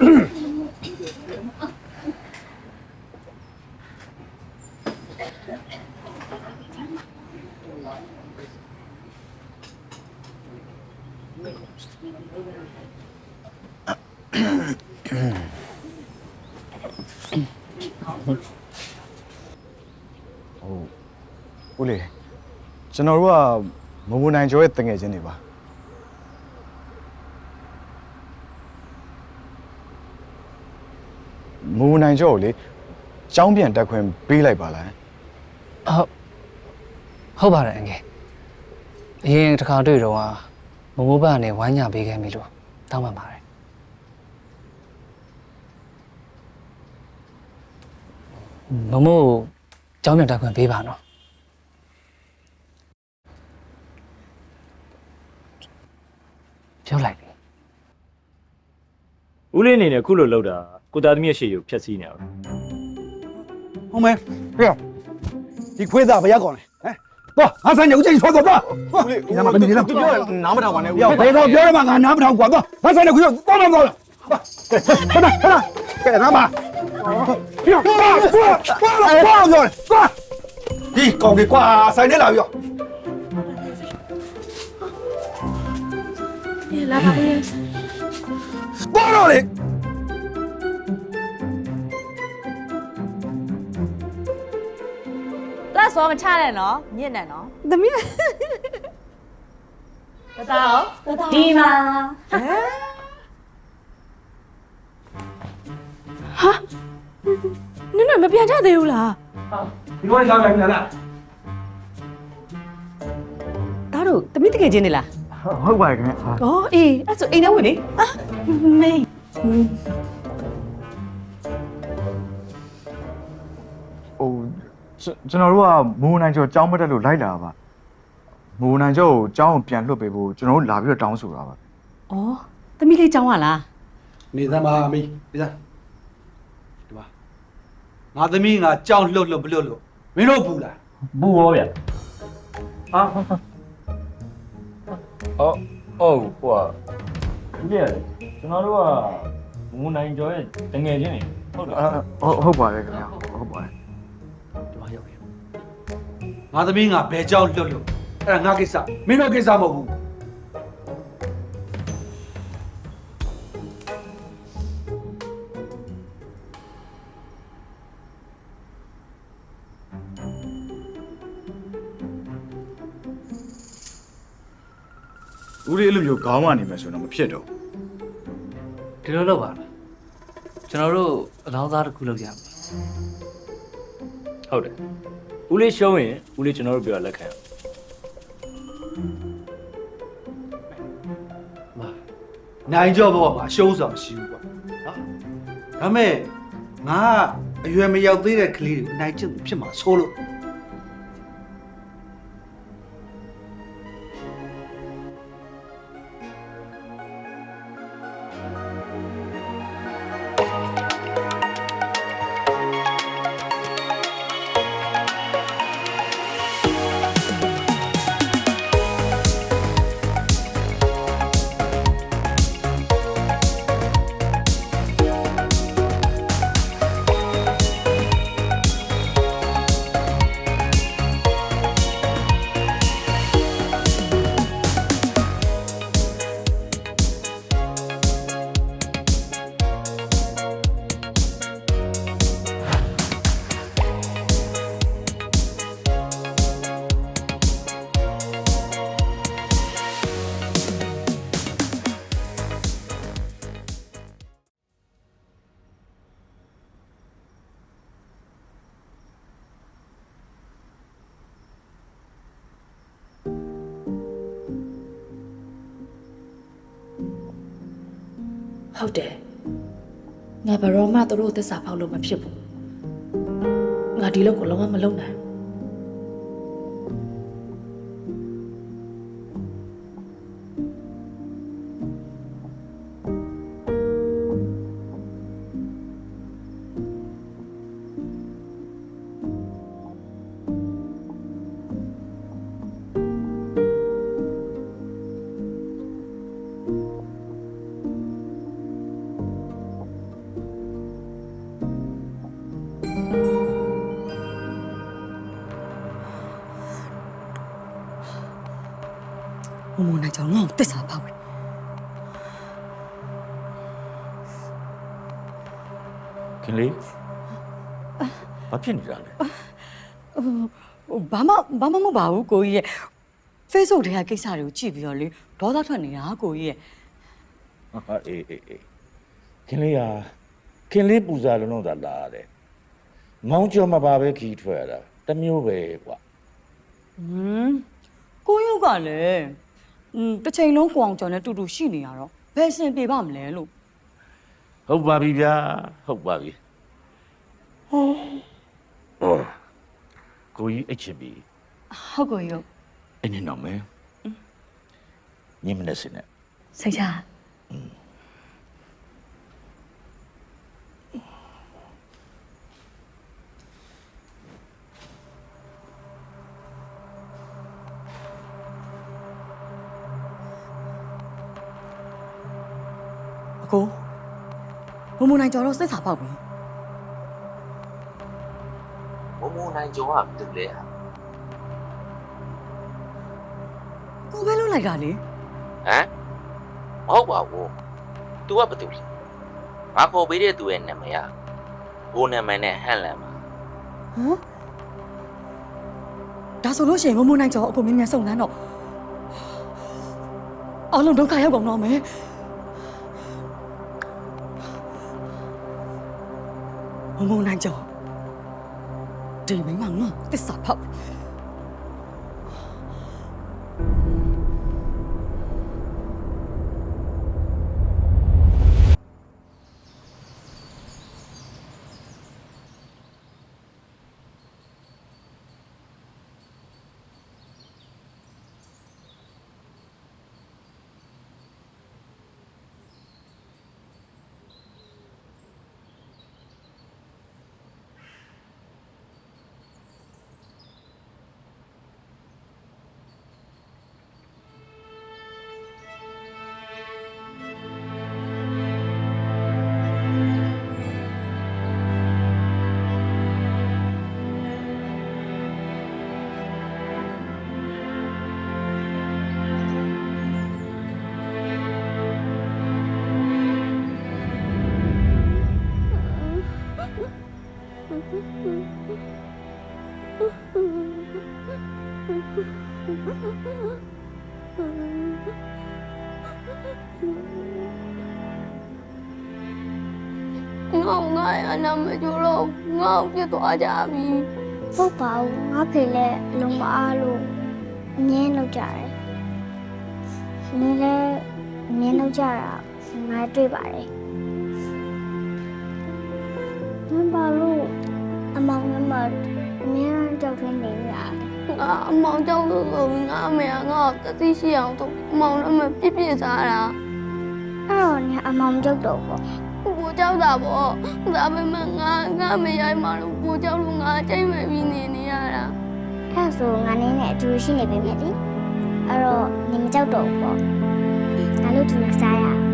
ဦးလေးကျွန်တော်တို့ကမမနိုင်ကျော်ရဲ့တငယ်ချင်းတွေပါ မမနိုင်ကျော်ကိုလေကျောင်းပြန်တက်ခွင့်ပေးလိုက်ပါလားဟုတ်ဟုတ်ပါတယ်အငယ်အရင်တစ်ခါတွေ့တော့ကမမိုးဘကနေဝိုင်းညာပေးခဲ့ပြီလို့တောင်းပန်ပါတယ်မမိုးကိုကျောင်းပြန်တက်ခွင့်ပေးပါနော်ပြောလိုက်ပြီဦးလေးအနေနဲ့ခုလိုလောက်တာ ကိုသားသမီးရဲ့ရှေ့ကိုဖျက်ဆီးနေအောင်ဟုတ်မယ်ပြရဒီခွေးသားဘယ်ရောက်ကောင်းလဲဟမ်သွားငါဆိုင်နေဦးချင်းဆောသွားသွားဦးလေးညမမနေလားသူပြောနားမထောင်ပါနဲ့ဦးရောက်ဘယ်တော့ပြောရမှာငါနားမထောင်ကွာသွားငါဆိုင်နေခွေးသွားမသွားလားဟဲ့ဟဲ့ဟဲ့ကဲနားမပြသွားသွားသွားသွားသွားဒီကောင်ကြီးကွာဆိုင်နေလာပြီလာပါရဲ့သွားတော့လေ စောမချနဲ့နော်မြင့်နဲ့နော်သမီးတသားရောဒီမှာနင်တို့မပြန်ကြသေးဘူးလားဒီကောင်ကြီးလာပြီလားဒါတို့သမီးတကယ်ချင်းနေလားဟုတ်ပါတယ်ခင်ဗျာဩအေးအဲ့ဆိုအိမ်ထဲဝင်လေအာမေ ကျွန်တော်တို့ကမမနိုင်ကျော်ကျောင်းမတက်လို့လိုက်လာပါမမနိုင်ကျော်ကိုကျောင်းကိုပြန်လွှတ်ပေးဖို့ကျွန်တော်တို့လာပြီးတော့တောင်းဆိုတာပါဩသမီးလေးကြောင်းရလားနေသမားအမေဒီစားဒီပါငါသမီးငါကြောင်းလှုပ်လှုပ်မလှုပ်လို့မင်းတို့ဘူးလားဘူးရောဗျာအာဟုတ်ဟုတ်ဟိုကဦးလေးရတယ်ကျွန်တော်တို့ကငုံနိုင်ကျော်ရဲ့တငယ်ချင်းတွေဟုတ်တယ်ဟုတ်ဟုတ်ပါတယ်ခင်ဗျာဟုတ်ပါတယ်ဒီမှာရောက်ပြီ ငါသမီးငါဘယ်ကြောင်းလှုပ်လို့အဲ့ဒါငါကိစ္စမင်းတို့ကိစ္စမဟုတ်ဘူးဦးလေးအဲ့လိုမျိုးခေါင်းကနေမယ်ဆိုတော့မဖြစ်တော့ဒီလိုလုပ်ပါလားကျွန်တော်တို့အလောင်းသားတစ်ခုလုပ်ရမယ်ဟုတ်တယ် ဦးလေးရှုံးရင်ဦးလေးကျွန်တော်တို့ပြောလက်ခံအောင်မာနိုင်ကြောဘောမှာအရှုံးဆောင်ရှိဘူးကွာနော်ဒါမဲ့ငါအရွယ်မရောက်သေးတဲ့ကလေးတွေကိုနိုင်ချစ်သူဖြစ်မှာဆိုးလို့ ဘယ်တော့မှသူတို့ကိုသစ္စာဖောက်လို့မဖြစ်ဘူးငါဒီလောက်ကိုလုံးဝမလုပ်နိုင် မမနိုင်ကြောင်ငါ့ကိုတစ္ဆာဖောက်တယ်ခင်လေးဘာဖြစ်နေတာလဲဟိုဘာမှဘာမှမပါဘူးကိုကြီးရဲ့ Facebook ထဲကကိစ္စတွေကိုကြည့်ပြီးတော့လေဒေါသထွက်နေတာကိုကြီးရဲ့ဟာအေးအေးအေးခင်လေးဟာခင်လေးပူဇာလုံးလုံးသာလာရတယ်မောင်းကျော်မှာပါပဲခီးထွက်ရတာတစ်မျိုးပဲကွာဟမ်ကိုရုပ်ကလည်း อืมတစ်ချိန်လုံးကိုအောင်ကျော်နဲ့တူတူရှိနေရတော့ဘယ်အဆင်ပြေပါမလဲလို့ဟုတ်ပါပြီဗျာဟုတ်ပါပြီဟောကိုကြီးအချစ်ပြီဟုတ်ကိုရုပ်အဲ့နေတော့မယ်ညမနေစနဲ့စိတ်ချအ မမနိုင်ကြော်တော့စိတ်စာပေါက်ပြီမမနိုင်ကျော်ကတူလေဟာကိုပဲလုံးလိုက်တာလေဟမ်မဟုတ်ပါဘူး तू ကဘာတူလဲငါခေါ်ပေးတဲ့သူရဲ့နာမည်ကဘိုးနာမည်နဲ့ဟန်လန်ပါဟမ်ဒါဆိုလို့ရှိရင်မမနိုင်ကြော်အကိုမြင်မြန်စုံစမ်းတော့အလုံးဒုက္ခရောက်ကုန်တော့မယ် မမနိုင်ကြော်ဒီမိမငါတစ္ငေါငါရနာမကြတော့ငေါပြစ်သွားကြပြီဟုတ်ပါဘူးငါဖေလည်းအလုံးမအားလို့အမြဲလောက်ကြတယ်နင်းလည်းအမြဲလောက်ကြတာငါတွေ့ပါတယ်နင်းပါလို့ အမောင်နဲ့မအမြဲကြောက်ထွင်းနေရငါအမောင်ကြောက်လို့ဆိုပြီးငါအမေကငါ့ကိုတသိရှိအောင်တော့အမောင်လည်းမပြစ်ပြစ်စားတာအဲ့တော့နင်းအမောင်ကြောက်တော့ပေါ့ကိုကြောက်တာပေါ့ဒါပေမဲ့ငါငါအမေရိုက်မှလို့ကိုကြောက်လို့ငါကြိတ်မဲ့ပြီးနေနေရတာအဲ့ဒါဆိုငါနင်းနဲ့အတူရှိနေပြီမြတ်ဒီအဲ့တော့နင်းမကြောက်တော့ဘူးပေါ့ငါတို့တူစားရအောင်တိုင်း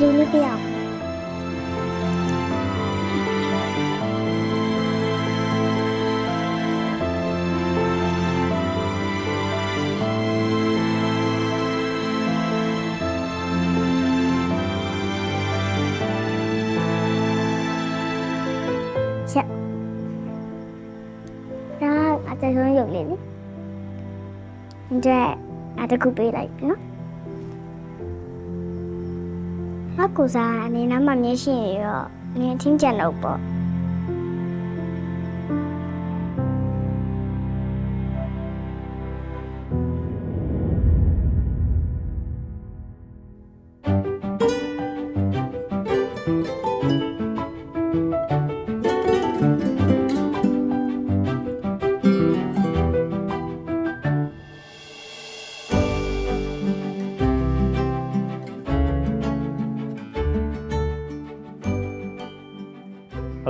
အရင်လေးပြရအောင်ချက်ဒါအတဆုံးရုပ်လေးလေဒါအတခုပေးလိုက်နော်ဟာ ကူစားအနေနဲ့မှမျက်ရှိရတော့ငင်းချင်းကြံတော့ပေါ့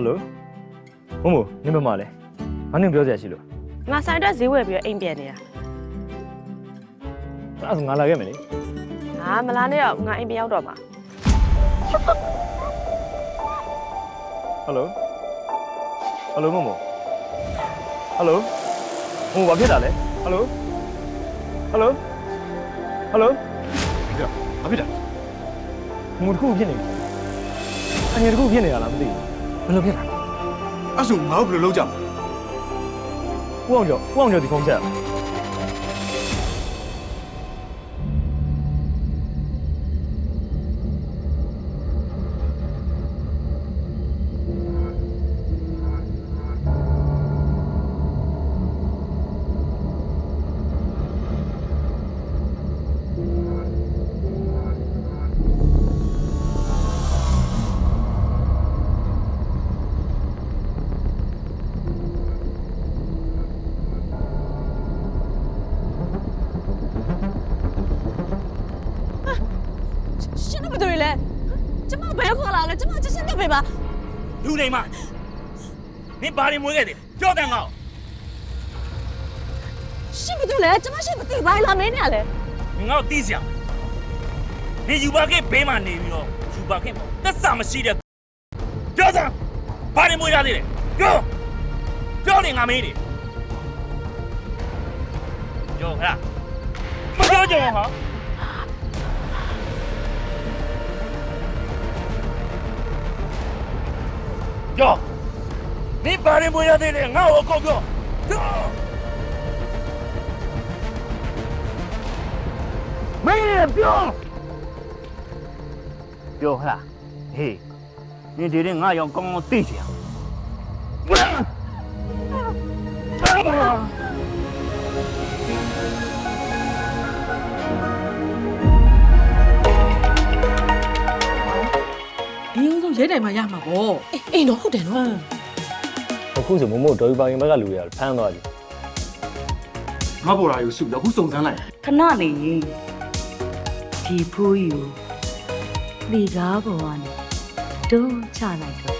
ယ်လိုမမို့နင်ဘယ်မှာလဲငါနင်ပြောစရာရှိလို့ငါဆိုင်တက်ဈေးဝယ်ပြီးတော့အိမ်ပြန်နေတာအဲ့ဒါဆိုငါလာခဲ့မယ်လေငါမလာနဲ့တော့ငါအိမ်ပြန်ရောက်တော့မှာဟယ်လိုဟယ်လိုမမို့ဟယ်လိုမမို့ဘာဖြစ်တာလဲဟယ်လိုဟယ်လိုဟယ်လိုဘာဖြစ်တာမမို့တစ်ခုဖြစ်နေပြီအငယ်တစ်ခုဖြစ်နေတာလားမသိဘူးဘ ယ်လိုဖြစ်တာအဲ့ဆိုငါတို့ဘယ်လိုလုပ်ကြမလဲဦးအောင်ကျော်ဦးအောင်ကျော်ဒီဖုန်းဆက် ကျမချက်ချင်းပြပေးပါလူနေမှာနင်ဘာတွေမွေးခဲ့တယ်ကြောက်တယ်ငါ့ရှင်ဘယ်သူလဲကျမရှင်မသိပါလားမင်းနေရလဲကိုငါ့ကိုတီးစရာနေယူပါခဲ့ဘေးမှာနေပြီးတော့ယူပါခဲ့တက်စာမရှိတဲ့ကြောက်စမ်းဘာတွေမွေးရသေးလဲကြောက်ကြောက်နေငါမေးနေကြောက်ဟဲ့မကြောက်ကြဘူးဟာ ကြောက်နေဘာတွေမွေးရသေးလဲငါ့ကိုအကောက်ပြောကြောက်မင်းရပြောပြောဟလားဟေးနင်ဒီရင်ငါရောင်ကောင်းကောင်းသိချင်အော ရင်ဆုံးရဲတိုင်မှာရမှာပေါ့အေးတော့ဟုတ်တယ်နော်အခုဆိုမမို့ဒေါ်ယူပါရင်ဘက်ကလူရဖမ်းသွားပြီငါပေါ်လာယူစုပြီးအခုစုံစမ်းလိုက်ခဏနေရင်ဒီဖိုးယူဒီကားပေါ်ကနေတွန်းချလိုက်တော့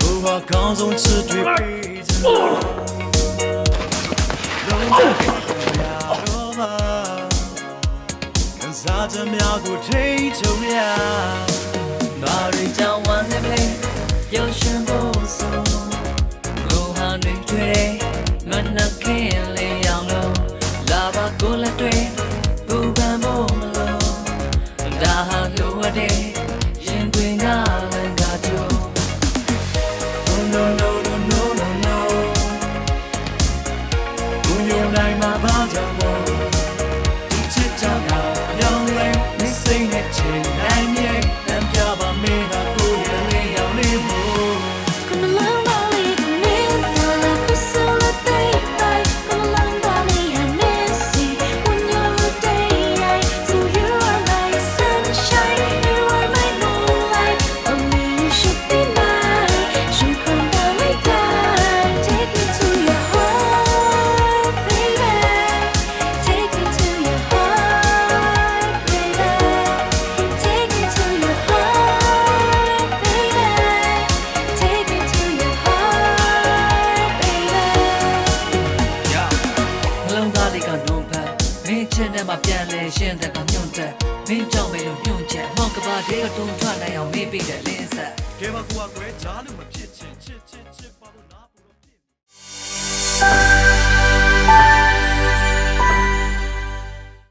ကိုဘာကောင်းဆုံးချစ် က်များကိုထိချုံရ